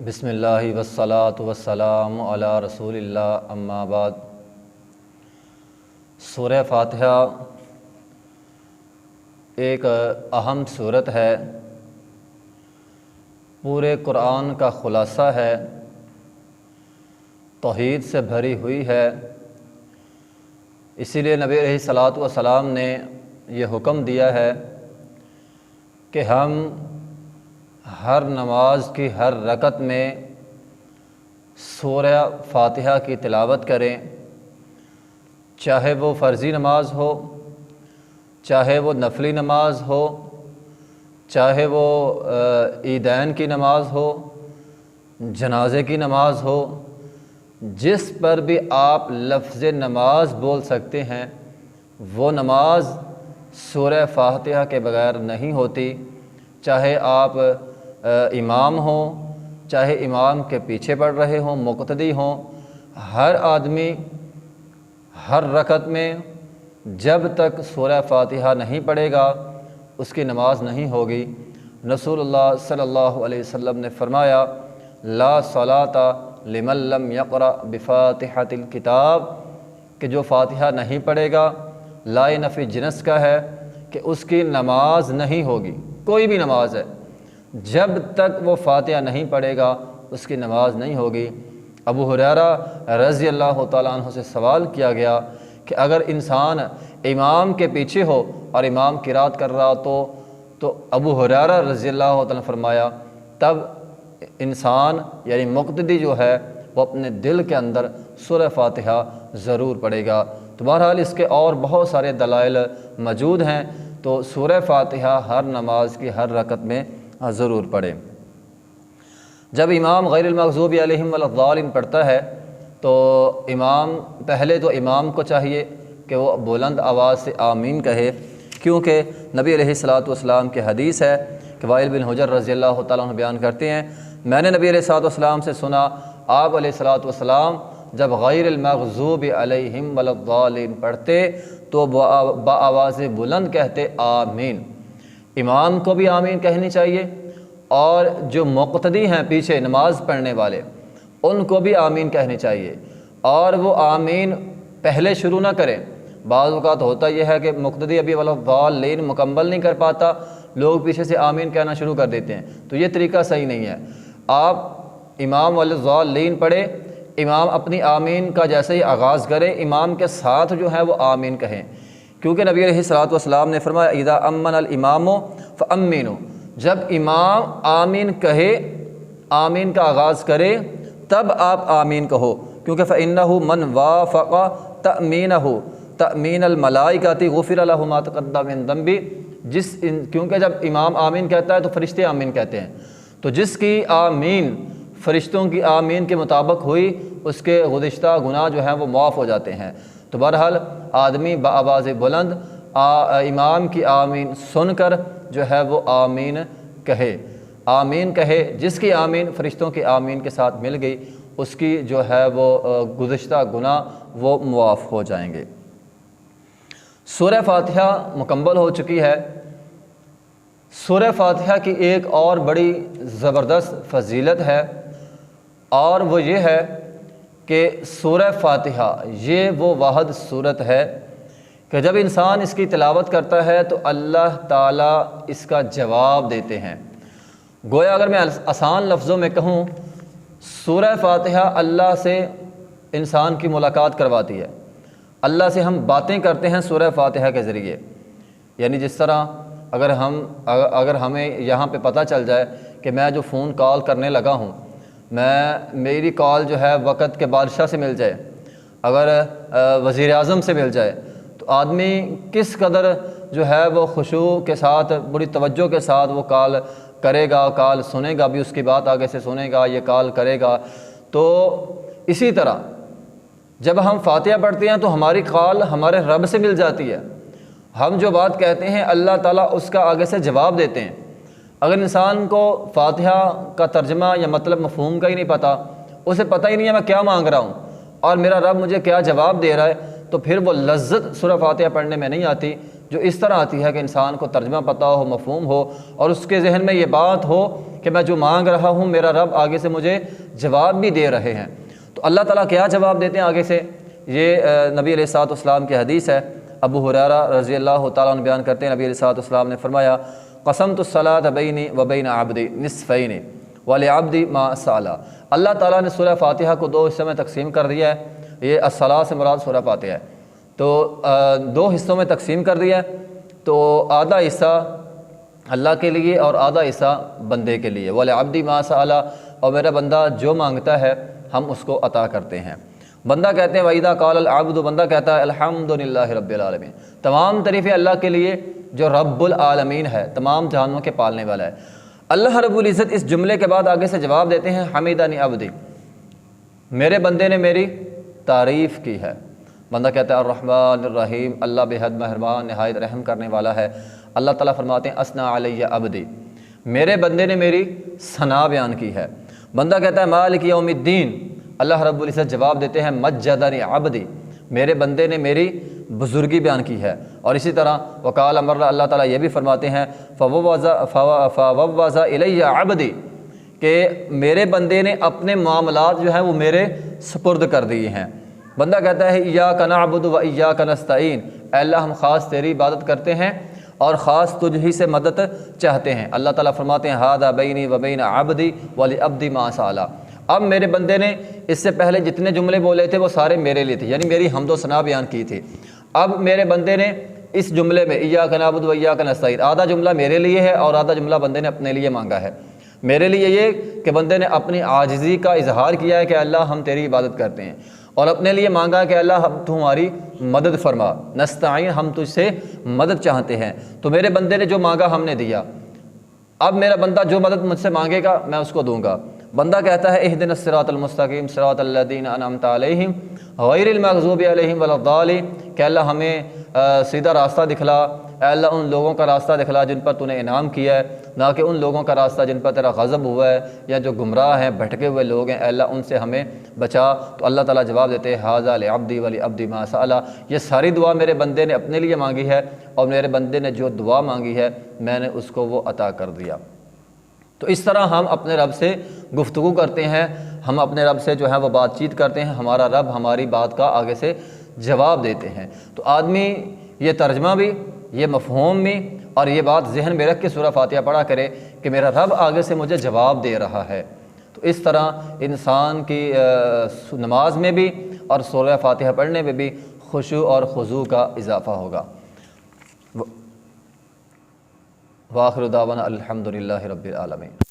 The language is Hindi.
बिसमीम वसलात वसलाम अला रसूलिल्लाह, अम्मा बाद। सूरह फातिहा एक अहम सूरत है। पूरे कुरान का ख़ुलासा है। तोहीद से भरी हुई है। इसीलिए नबी सलात वसलाम ने यह हुक्म दिया है कि हम हर नमाज़ की हर रकत में सूर्य फातिहा की तिलावत करें। चाहे वो फ़र्ज़ी नमाज़ हो, चाहे वो नफली नमाज़ हो, चाहे वो ईदैन की नमाज़ हो, जनाजे की नमाज़ हो, जिस पर भी आप लफ्ज़ नमाज़ बोल सकते हैं, वो नमाज़ सूर्य फातिहा के बगैर नहीं होती। चाहे आप इमाम हो, चाहे इमाम के पीछे पढ़ रहे हों, मुकतदी हों, हर आदमी हर रकत में जब तक सूर्य फातिहा नहीं पढ़ेगा उसकी नमाज़ नहीं होगी। रसूलुल्लाह सल्लल्लाहु अलैहि वसल्लम ने फरमाया, ला सलाता लिमल्लम यकरा बिफ़ातिहतिल किताब, कि जो फातिहा नहीं पढ़ेगा ला नफ़ी जिनस का है, कि उसकी नमाज़ नहीं होगी। कोई भी नमाज़ है जब तक वो फातिहा नहीं पढ़ेगा, उसकी नमाज़ नहीं होगी। अबू हुरारा रज़ी अल्लाह तु से सवाल किया गया कि अगर इंसान इमाम के पीछे हो और इमाम किरात कर रहा तो तो अबू हुरारा रज़ी अल्लाह ने फरमाया, तब इंसान यानी मुक्तदी जो है, वो अपने दिल के अंदर सुर फातिहा ज़रूर पढ़ेगा। तो बहरहाल इसके और बहुत सारे दलाइल मौजूद हैं। तो सुर फातिहा हर नमाज़ की हर रकत में ज़रूर पढ़ें। जब इमाम गैरमकजूब अलहमदिन पढ़ता है तो इमाम, पहले तो इमाम को चाहिए कि वो बुलंद आवाज़ से आमीन कहे, क्योंकि नबी सलाम के हदीस है कि वाइल बिन हजर रज़ी अल्लाह तु बयान करते हैं, मैंने नबी सलाम से सुना, आप सलाम जब गैरमकजूब अलहमदिन पढ़ते तो आवाज़ बुलंद कहते, आमीन। इमाम को भी आमीन कहनी चाहिए और जो मुक्तदी हैं पीछे नमाज़ पढ़ने वाले, उनको भी आमीन कहनी चाहिए। और वो आमीन पहले शुरू ना करें। बाज़ात होता यह है कि मुक्तदी अभी वाला लेन मुकम्मल नहीं कर पाता, लोग पीछे से आमीन कहना शुरू कर देते हैं। तो ये तरीका सही नहीं है। आप इमाम वालेन पढ़े, इमाम अपनी आमीन का जैसे ही आगाज़ करें, इमाम के साथ जो है वो आमीन कहें। क्योंकि नबी सलाम ने फरमाया ईदा अमन अल इमामो फ़मीनो जब इमाम आमीन कहे, आमीन का आगाज़ करे, तब आप आमीन कहो। क्योंकि फ़िन मन वाफ़ा तमीन हो तमीन अलमलाइकाती गफ़िर दम्बी। जिस क्योंकि जब इमाम आमीन कहता है तो फ़रिश्ते आमीन कहते हैं। तो जिसकी आमीन, फ़रिश्तों की आमीन के मुताबिक हुई, उसके गुज्त गुनाह जो हैं, वो माफ़ हो जाते हैं। तो बहरहाल आदमी बाज़ बुलंद आ, इमाम की आमीन सुनकर जो है वो आमीन कहे। आमीन कहे जिसकी आमीन फ़रिश्तों की आमीन के साथ मिल गई उसकी जो है वो गुज्त गुना वो मुआफ़ हो जाएँगे। सुर फातिहा मुकम्मल हो चुकी है। सुर फातिहा की एक और बड़ी ज़बरदस्त फजीलत है और वो ये है कि सूर फातिहा, ये वो वाहद सूरत है कि जब इंसान इसकी तलावत करता है तो अल्लाह ताला इसका जवाब देते हैं। गोया अगर मैं आसान लफ्ज़ों में कहूँ सूर फातिहा अल्लाह से इंसान की मुलाकात करवाती है। अल्लाह से हम बातें करते हैं सूर फातिहा के ज़रिए। यानी जिस तरह अगर हम अगर हमें यहाँ पे पता चल जाए कि मैं जो फ़ोन कॉल करने लगा हूँ मैं, मेरी कॉल जो है वक़्त के बादशाह से मिल जाए। अगर वज़ी अजम से मिल जाए तो आदमी किस कदर जो है वो खुशू के साथ बड़ी तवज्जो के साथ वो कॉल करेगा, कॉल सुनेगा भी उसकी बात आगे से सुनेगा, ये कॉल करेगा। तो इसी तरह, जब हम फातिहा पढ़ते हैं तो हमारी कॉल हमारे रब से मिल जाती है। हम जो बात कहते हैं, अल्लाह ताला उसका आगे से जवाब देते हैं। अगर इंसान को फातिहा का तर्जमा या मतलब मफहूम का ही नहीं पता, उसे पता ही नहीं है मैं क्या मांग रहा हूँ। और मेरा रब मुझे क्या जवाब दे रहा है तो फिर वो लज्जत सुर फातिहा पढ़ने में नहीं आती, जो इस तरह आती है कि इंसान को तर्जमा पता हो, मफहूम हो, और उसके जहन में ये बात हो कि मैं जो मांग रहा हूँ, मेरा रब आगे से मुझे जवाब भी दे रहे हैं। तो अल्लाह ताला क्या जवाब देते हैं आगे से? ये नबी सातम की हदीस है। अबू हुरारा रज़ी अल्लाह तन बयान करते हैं, नबी सातम ने फरमाया कसम तो सलात बैनी वबैन आबदी नसफ़ैन वाल आबदी मा साला अल्लाह ताला ने सूरह फ़ातिहा को दो हिस्सों में तकसीम कर दिया है। ये असला से मुराद सूरह फ़ातिहा है। तो दो हिस्सों में तकसीम कर दिया है। तो आधा हिस्सा अल्लाह के लिए और आधा हिस्सा बंदे के लिए। वाल आबदी मा साला और मेरा बंदा जो माँगता है, हम उसको अता करते हैं। बंदा कहते हैं वहीदा कौल आबद बंदा कहता है अल्हम्दुलिल्लाह रब्बिल तमाम तरीफ़े अल्लाह के लिए जो रब्बुल आलमीन है, तमाम जानों के पालने वाला है। अल्लाह रब्बुल इज़्ज़त इस जुमले के बाद आगे से जवाब देते हैं हमीदा अबदी, मेरे बंदे ने मेरी तारीफ़ की है। बंदा कहता है रहीम अल्लाह बेहद मेहरबान, नहायत रहम करने वाला है। अल्लाह ताला फरमाते हैं, असना अलैया अबदी, मेरे बंदे ने मेरी सना बयान की है। बंदा कहता है, मालिक यौमुद्दीन। अल्लाह रब्बुल इज़्ज़त जवाब देते हैं, मज्जदनी अबदी, मेरे बंदे ने मेरी बुज़ुर्गी बयान की है। और इसी तरह वकाल अमर अल्लाह ताला ये भी फरमाते हैं फ़वाज़ा इलैया अबदी, कि मेरे बंदे ने अपने मामलात जो हैं वो मेरे सपुर्द कर दिए हैं। बंदा कहता है या कना अबुद व या कनस्तीन अल्लाह, हम ख़ास तेरी इबादत करते हैं और ख़ास तुझ ही से मदद चाहते हैं। अल्लाह ताला फरमाते हैं, हादा बैनी वबैन आबदी वाली अबदी मासाला अब मेरे बंदे ने इससे पहले जितने जुमले बोले थे, वो सारे मेरे लिए थे, यानी मेरी हमदो सना बयान की थी। अब मेरे बंदे ने इस जुमले में इया का नाबुद वैया का नस्तीन आधा जुमला मेरे लिए है और आधा जुमला बंदे ने अपने लिए मांगा है। मेरे लिए ये कि बंदे ने अपनी आजजी का इजहार किया है कि अल्लाह हम तेरी इबादत करते हैं और अपने लिए मांगा कि अल्लाह हम तुम्हारी मदद फरमा नस्ताइन हम तुझसे मदद चाहते हैं। तो मेरे बंदे ने जो मांगा हमने दिया। अब मेरा बंदा जो मदद मुझसे मांगेगा, मैं उसको दूँगा। बंदा कहता है एहदिन सरातमस्तकीम सरातल्लिन अनमतम गैरमकजूब वलदाली कि हमें सीधा रास्ता दिखला अल्लाह उन लोगों का रास्ता दिखला जिन पर तूने इनाम किया है, ना कि उन लोगों का रास्ता जिन पर तेरा गज़ब हुआ है, या जो गुमराह हैं, भटके हुए लोग हैं अल्लाह उनसे हमें बचा। तो अल्लाह ताला जवाब देते हैं, हाजा अब्दी वली अब्दी माशाला ये सारी दुआ मेरे बंदे ने अपने लिए मांगी है, और मेरे बंदे ने जो दुआ मांगी है, मैंने उसको वो अता कर दिया। तो इस तरह हम अपने रब से गुफ्तु करते हैं, हम अपने रब से जो है वो बातचीत करते हैं, हमारा रब हमारी बात का आगे से जवाब देते हैं। तो आदमी, ये तर्जमा भी, ये मफहूम भी और ये बात जहन में रख के सूरह फातिहा पढ़ा करे कि मेरा रब आगे से मुझे जवाब दे रहा है। तो इस तरह इंसान की नमाज़ में भी और सूरह फातिहा पढ़ने में भी खुशू और खजू का इजाफ़ा होगा। वाखरुदावन अलहमदिल्ला रबालमीन